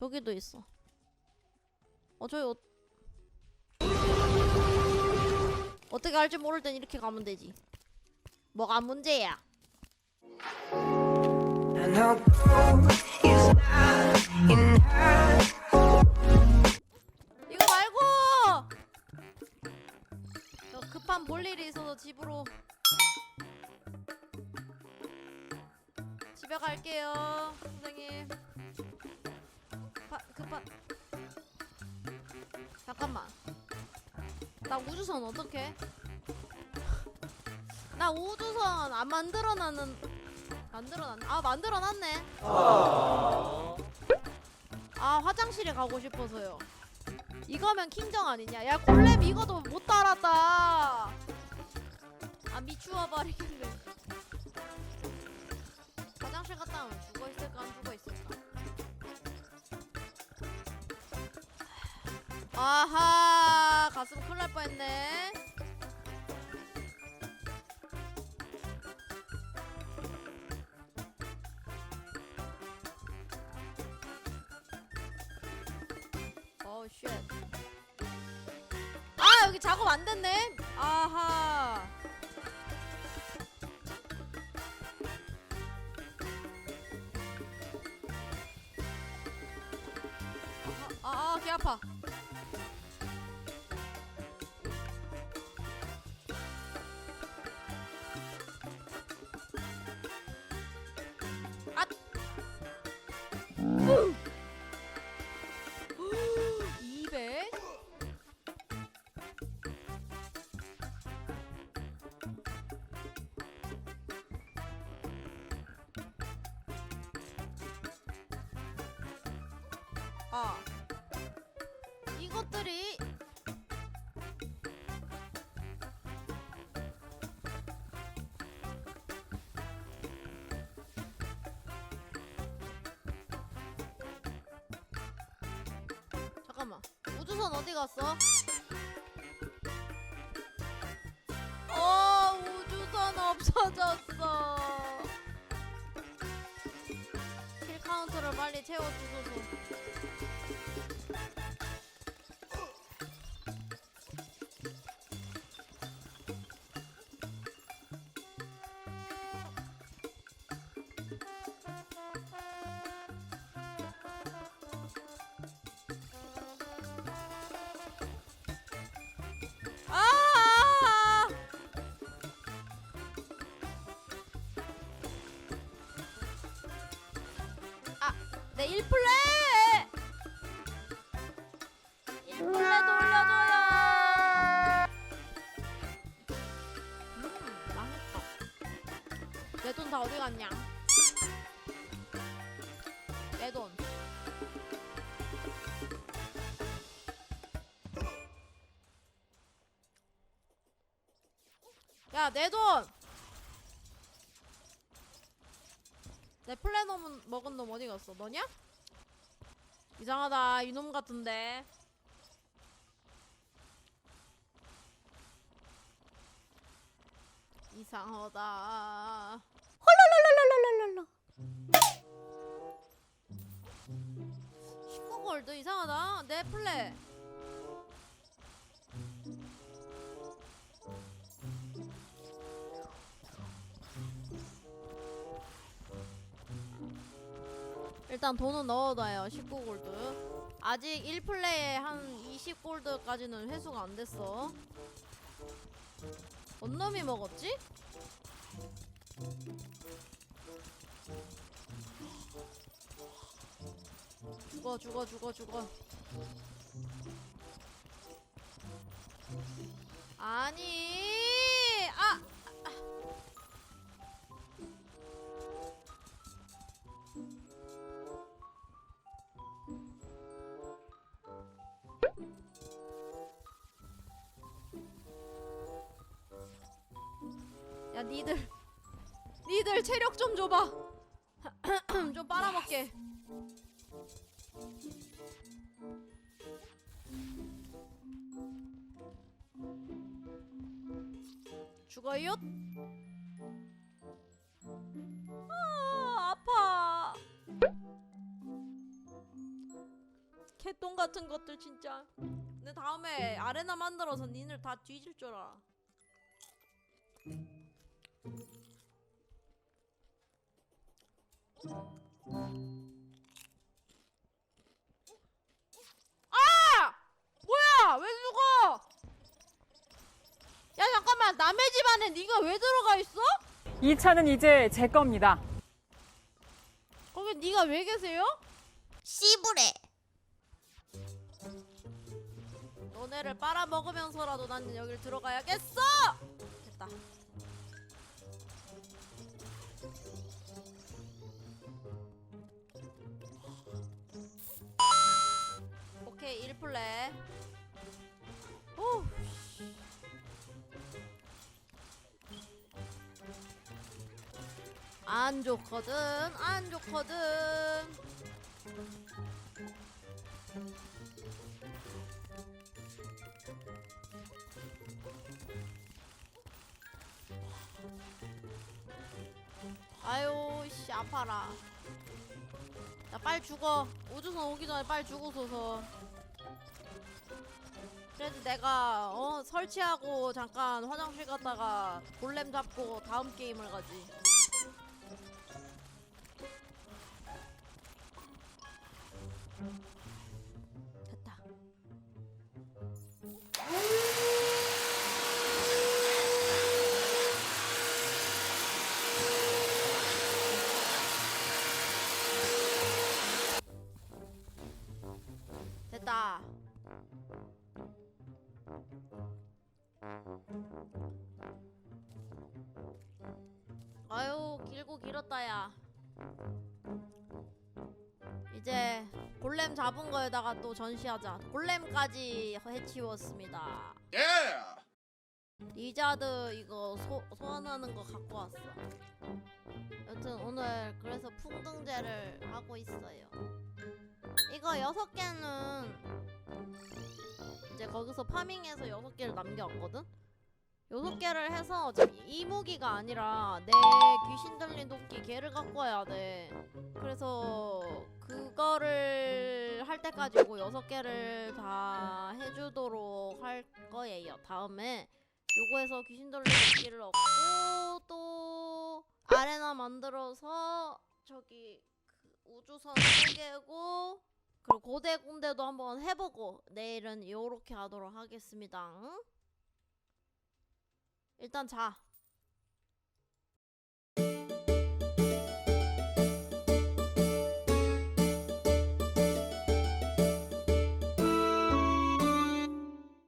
여기도 있어. 어 저기 어... 어떻게 할지 모를 땐 이렇게 가면 되지. 뭐가 문제야? Her goal is not in 파, 급한 잠깐만. 나 우주선 어떡해? 나 우주선 안 만들어놨는 만들어놨네. 아 만들어놨네. 아 화장실에 가고 싶어서요. 이거면 킹정 아니냐? 야 골렘 이거도 못 따랐다. 아 미추어 버리겠네. 아하 가슴 큰일 날 뻔했네. 아 여기 작업 안 됐네. 아하. 아아 아, 귀 아파. 이것들이 잠깐만 우주선 어디 갔어? 어 우주선 없어졌어 킬 카운트를 빨리 채워주소서 내 1플레! 1플레 돌려줘요! 음, 망했다. 내 돈 다 어디 갔냐? 내 돈. 야, 내 돈! 내 플래넘 먹은 놈 어디 갔어? 너냐? 이상하다. 이놈 같은데. 이상하다. 헐랄랄랄랄랄랄라. 19골드 이상하다. 내 플레. 일단 돈은 넣어놔요 19골드. 아직 1플레이에 한 20골드까지는 회수가 안 됐어. 뭔 놈이 먹었지? 죽어 죽어 죽어 죽어. 아니 니들 니들 체력 좀 줘봐 좀 빨아먹게 죽어요? 아 아파 개똥 같은 것들 진짜. 내 다음에 아레나 만들어서 니들 다 뒤질 줄 알아. 아! 뭐야? 왜 죽어? 야 잠깐만 남의 집 안에 네가 왜 들어가 있어? 이 차는 이제 제 겁니다. 거기 네가 왜 계세요? 씨부레 너네를 빨아먹으면서라도 나는 여길 들어가야겠어! 됐다. 오케이 1플레 오. 안 좋거든 안 좋거든 아유 씨 아파라 야 빨리 죽어 우주선 오기 전에 빨리 죽어서서 그래도 내가 어 설치하고 잠깐 화장실 갔다가 골렘 잡고 다음 게임을 가지 아유 길고 길었다 야. 이제 골렘 잡은 거에다가 또 전시하자. 골렘까지 해치웠습니다. 리자드 이거 소, 소환하는 거 갖고 왔어. 여튼 오늘 그래서 풍등제를 하고 있어요. 이거 여섯 개는 이제 거기서 파밍해서 여섯 개를 남겨왔거든. 여섯 개를 해서 지금 이 무기가 아니라 내 귀신 들린 도끼 걔를 갖고 와야 돼. 그래서 그거를 할 때까지 고 여섯 개를 다 해주도록 할 거예요. 다음에 요거에서 귀신 들린 도끼를 얻고 또 아레나 만들어서 저기 그 우주선 쪼개고 그리고 고대 군대도 한번 해보고 내일은 요렇게 하도록 하겠습니다. 응? 일단 자.